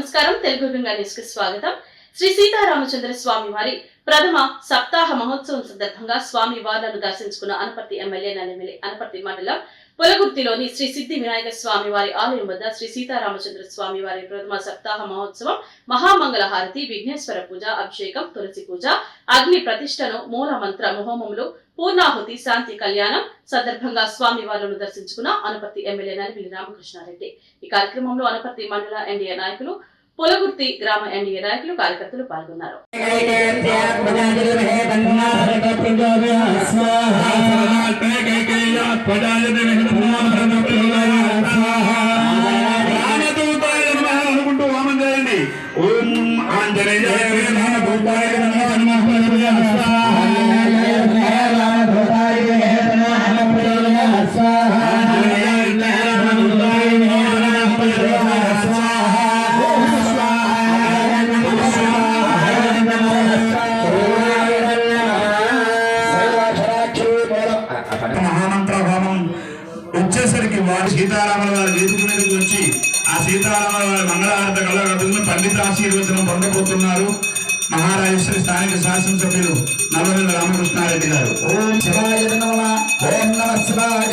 నమస్కారం. తెలుగు గంగా న్యూస్కి స్వాగతం. శ్రీ సీతారామచంద్ర స్వామి వారి ప్రథమ సప్తాహ మహోత్సవం సందర్భంగా స్వామి వార్లను దర్శించుకున్న అనపర్తి ఎమ్మెల్యే నల్లెమిలి అనపర్తి మండలం పొలగుర్తిలోని శ్రీ సిద్ధి వినాయక స్వామి వారి ఆలయం వద్ద శ్రీ సీతారామచంద్ర స్వామి వారి ప్రథమ సప్తాహ మహోత్సవం మహామంగళ హారతి విఘ్నేశ్వర పూజ అభిషేకం తులసి పూజ అగ్ని ప్రతిష్టను మూల మంత్ర మహోమములు పూర్ణాహుతి శాంతి కళ్యాణం సందర్భంగా స్వామి వారిని దర్శించుకున్న అనపర్తి ఎమ్మెల్యే నలిపిల్లి రామకృష్ణారెడ్డి. ఈ కార్యక్రమంలో అనపర్తి మండల ఎన్డీఏ నాయకులు పొలగుర్తి గ్రామ ఎన్డీఏ నాయకులు కార్యకర్తలు పాల్గొన్నారు. ఓం ఆంజనేయ మహామంత్ర హోమం వచ్చేసరికి వారు సీతారాముల వారి వేదిక మీదకి వచ్చి ఆ సీతారాముల వారి మంగళహారత కలగతులను పండిత ఆశీర్వచనం పొందబోతున్నారు. మహారాజేశ్వరి స్థానిక శాసనసభ్యులు నల్లవెల్లి రామకృష్ణారెడ్డి గారు. ఓం శివాయ నమః. ఓం నమ శివాయ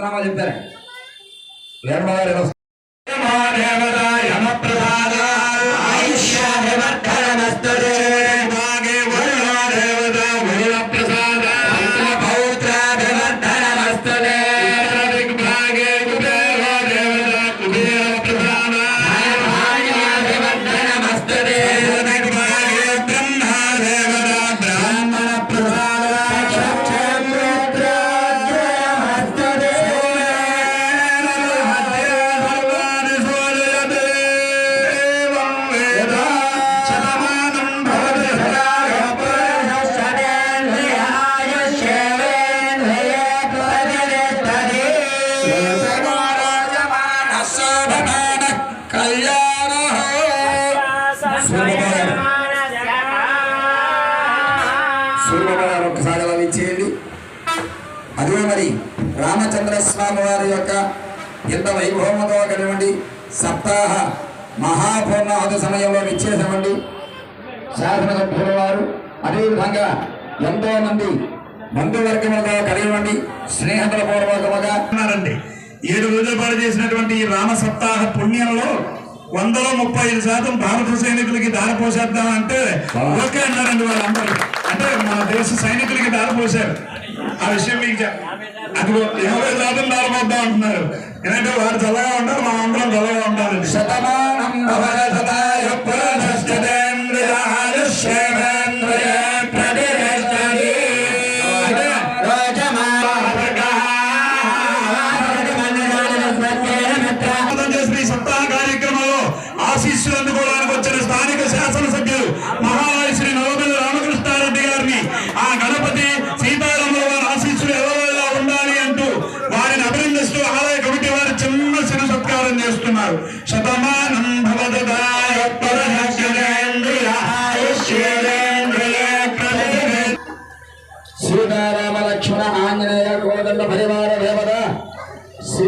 గోత్రనామాలు చెప్తారా సూర్యబాబు ఒక్కసారి ఒకసారి భావించేయండి అదే మరి రామచంద్ర స్వామి వారి యొక్క ఎంత వైభవముతో కలివండి సప్తాహ మహాపూర్ణాహుతి సమయంలో ఇచ్చేసామండి శాసనసభ్యుల వారు అదేవిధంగా ఎంతో మంది బంధువర్గములతో కలిగినటువంటి స్నేహితుల పూర్వకముగా ఉన్నారండి. ఏడు రోజుల పాటు చేసినటువంటి ఈ రామ సప్తాహ పుణ్యంలో వందలో ముప్పై ఐదు శాతం భారత సైనికులకి దారిపోసేద్దాం అంటే ఓకే అన్నారండి వాళ్ళందరూ. అంటే మన దేశ సైనికులకి దారిపోసారు ఆ విషయం మీకు చెప్ అది యాభై శాతం దారిపోద్దాం అంటున్నారు. ఎందుకంటే వారు చల్లగా ఉంటారు మా అందరం చల్లగా ఉండాలండి. శతమానం కుల పరివార దేవత శ్రీ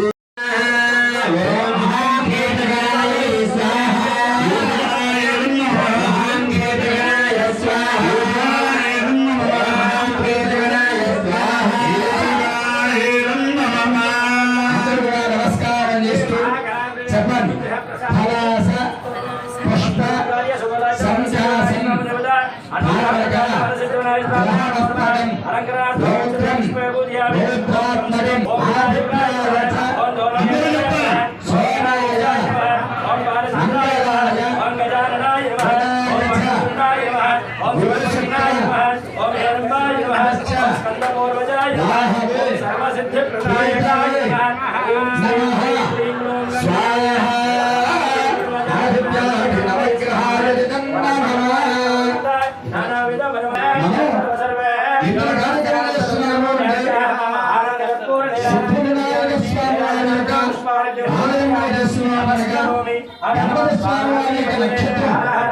చెప్పండి ఫలాస పుష్ప ओम शिवाय नमः ओम हनुमाय नमः ओम स्कंद गौरवजाय नमः ओम सर्व सिद्धि प्रदायकाय नमः ओम स्वाहा आदित्यादि नवग्रहारजितं नमः नानाविध वरमाय सर्वे इंद्रकारकाय सुनमो स्वामी नक्षत्र